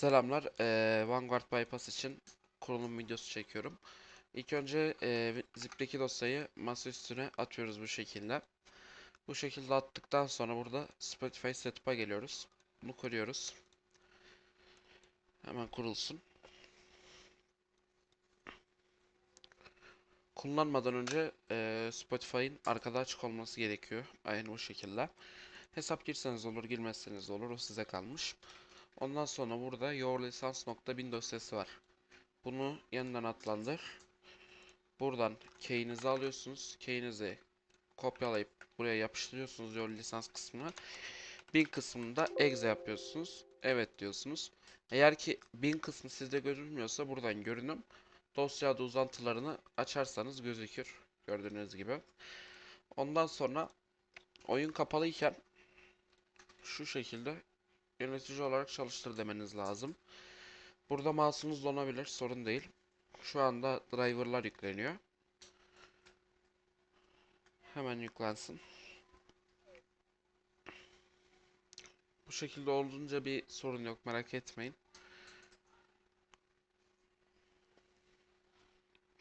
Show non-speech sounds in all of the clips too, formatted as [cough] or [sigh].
Selamlar. Eee, Vanguard Bypass için kurulum videosu çekiyorum. İlk önce eee, zip'teki dosyayı masa üstüne atıyoruz bu şekilde. Bu şekilde attıktan sonra burada Spotify Setup'a geliyoruz. Bunu kuruyoruz. Hemen kurulsun. Kullanmadan önce eee, Spotify'ın arkada açık olması gerekiyor. Aynı bu şekilde. Hesap girseniz olur, girmezseniz olur. O size kalmış. Ondan sonra burada yourlicense.bin dosyası var. Bunu yeniden adlandır. Buradan key'inizi alıyorsunuz. Key'inizi kopyalayıp buraya yapıştırıyorsunuz your lisans kısmına. Bin kısmında exe yapıyorsunuz. Evet diyorsunuz. Eğer ki bin kısmı sizde görünmüyorsa buradan görünüm. Dosya adı uzantılarını açarsanız gözükür. Gördüğünüz gibi. Ondan sonra oyun kapalıyken şu şekilde yönetici olarak çalıştır demeniz lazım. Burada mouse'unuz donabilir, sorun değil. Şu anda driver'lar yükleniyor. Hemen yüklensin. Bu şekilde olduğunca bir sorun yok, merak etmeyin.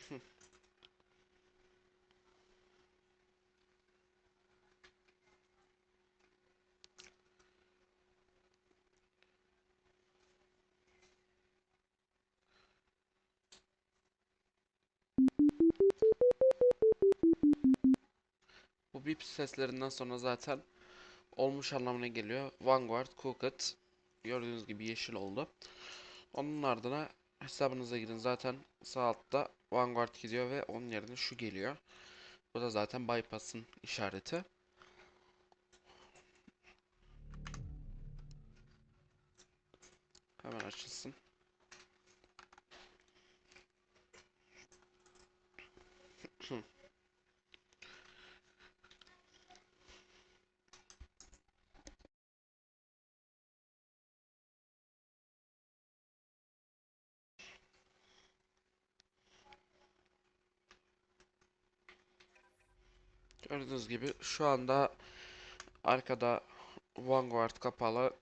[laughs] Bu bip seslerinden sonra zaten olmuş anlamına geliyor. Vanguard, Cooked gördüğünüz gibi yeşil oldu. Onun ardına hesabınıza girin. Zaten sağ altta Vanguard gidiyor ve onun yerine şu geliyor. Bu da zaten bypass'ın işareti. Hemen açılsın. Gördüğünüz gibi şu anda arkada Vanguard kapalı